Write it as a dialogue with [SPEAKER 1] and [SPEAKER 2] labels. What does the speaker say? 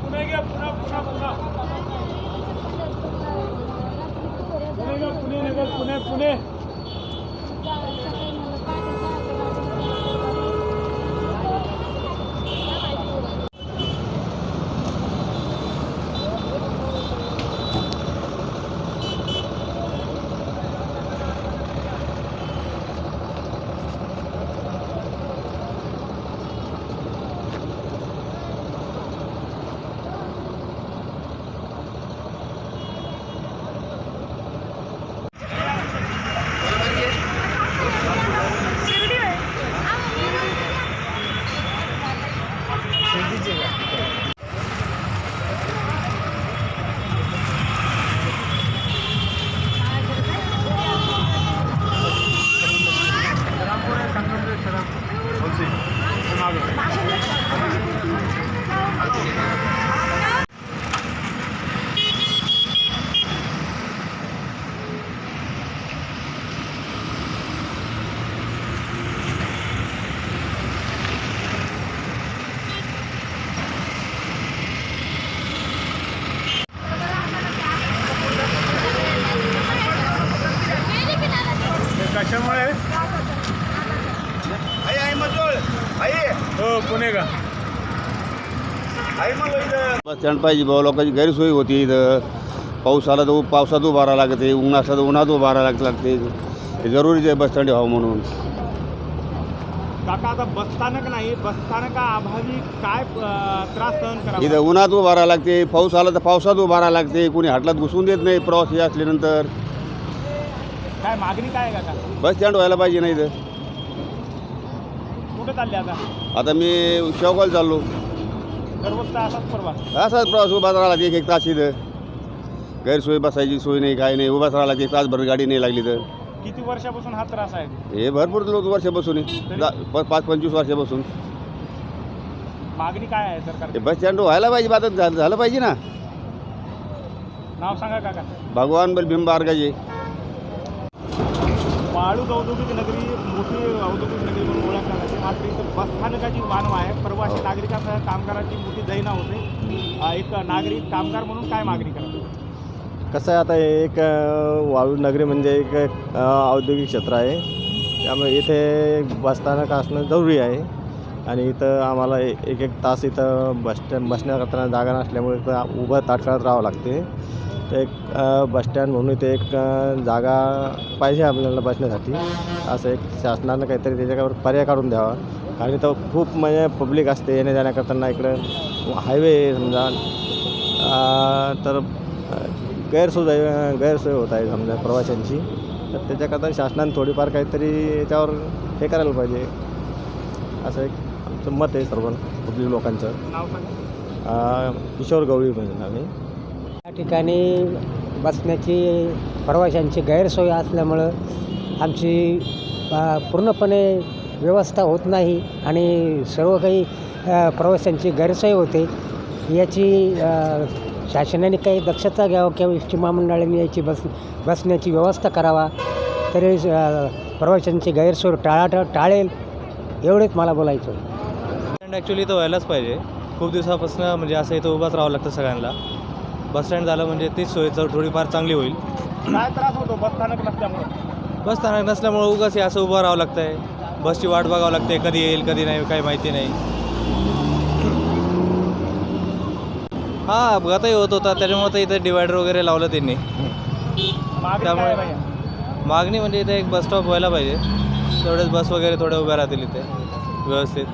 [SPEAKER 1] पुणे घ्या पुन्हा पुन्हा पुन्हा पुणे घ्या पुणे नगर पुणे पुणे. हो पुणे का?
[SPEAKER 2] बस स्टँड पाहिजे भाऊ लोकांची गैरसोय होती इथं. पाऊस आला तर पावसात उभा राहावं लागते ऊन असला तर उन्हात उभा राहावं लागते. हे जरुरीच आहे बस स्टँड व्हावं म्हणून.
[SPEAKER 1] काका आता बसस्थानक नाही बसस्थानका अभावी काय अं, त्रास सहन करावा?
[SPEAKER 2] इथं उन्हात उभा राहावं लागते पाऊस आला तर पावसात उभा राहावं लागते कोणी हाटलात घुसून देत नाही प्रवासी असल्यानंतर.
[SPEAKER 1] काय मागणी काय आहे काका?
[SPEAKER 2] बस स्टँड व्हायला पाहिजे नाही इथं.
[SPEAKER 1] कुठे चालले आता?
[SPEAKER 2] आता मी शेवगाव चाललो.
[SPEAKER 1] दररोजचा असाच परवा?
[SPEAKER 2] असाच प्रवास उभा राहावं लागते एक एक तास इथं. गैरसोय बसायची सोय नाही काय नाही. उभाच राहावं लागते एक तासभर गाडी नाही लागली तर.
[SPEAKER 1] किती वर्षापासून हा त्रास आहे?
[SPEAKER 2] हे भरपूर लोक वर्षापासून आहे. दा- प- पाच पंचवीस वर्षापासून.
[SPEAKER 1] मागणी काय आहे सरकार
[SPEAKER 2] हे बस स्टँड व्हायला पाहिजे बात झालं झालं पाहिजे ना.
[SPEAKER 1] नाव सांगा काका.
[SPEAKER 2] भगवान बल भीम बारगाजे
[SPEAKER 1] वाळूज औद्योगिक नगरी मोठी औद्योगिक नगरी म्हणून ओळखल्या जाते. मात्र इथं बसस्थानकाची मानव आहे. प्रवासी नागरिकांसह कामगारांची मोठी दैना होते. एक नागरिक कामगार म्हणून काय मागणी करतो
[SPEAKER 3] कसं आहे आता हे एक वाळू नगरी म्हणजे एक औद्योगिक क्षेत्र आहे. त्यामुळे इथे बसस्थानक असणं जरुरी आहे. आणि इथं आम्हाला एक एक तास इथं बस स्टँड बसण्याकरता जागा नसल्यामुळे इथं उभं ताटकळत राहावं लागते. एक बसस्टँड म्हणून इथे एक जागा पाहिजे आपल्याला बसण्यासाठी. असं एक शासनानं काहीतरी त्याच्यावर पर्याय काढून द्यावा. कारण इथं खूप म्हणजे पब्लिक असते येण्या जाण्याकरताना इकडं. हायवे समजा. तर गैरसोय गैरसोय होत आहे समजा प्रवाशांची. तर त्याच्याकरता शासनाने थोडीफार काहीतरी याच्यावर हे करायला पाहिजे. असं एक आमचं मत आहे सर्व पब्लिक लोकांचं. किशोर गवळी म्हणजे आम्ही.
[SPEAKER 4] या ठिकाणी बसण्याची प्रवाशांची गैरसोय असल्यामुळं आमची पूर्णपणे व्यवस्था होत नाही आणि सर्व काही प्रवाशांची गैरसोय होते. याची शासनाने काही दक्षता घ्यावं किंवा एस टी महामंडळाने याची बस बसण्याची व्यवस्था करावा तरी प्रवाशांची गैरसोय टाळा टाळेल एवढेच मला बोलायचं
[SPEAKER 5] ॲक्च्युली तर व्हायलाच पाहिजे. खूप दिवसापासून म्हणजे असं इथं उभाच राहावं लागतं सगळ्यांना. बस स्टँड झालं म्हणजे तीच सोय तर थोडीफार चांगली होईल.
[SPEAKER 1] काय त्रास होतो? बसस्थानक नसल्यामुळं.
[SPEAKER 5] बस स्थानक नसल्यामुळं उगाच हे असं उभं राहावं लागतं आहे बसची वाट बघावं लागते कधी येईल कधी नाही काही माहिती नाही. हां अपघातही होत होता त्याच्यामुळं तर इथं डिवायडर वगैरे लावलं त्यांनी.
[SPEAKER 1] काय
[SPEAKER 5] त्यामुळे-
[SPEAKER 1] भैया
[SPEAKER 5] मागणी म्हणजे इथे एक बस स्टॉप व्हायला पाहिजे. तेवढेच बस वगैरे थोड्या उभ्या राहतील इथे व्यवस्थित.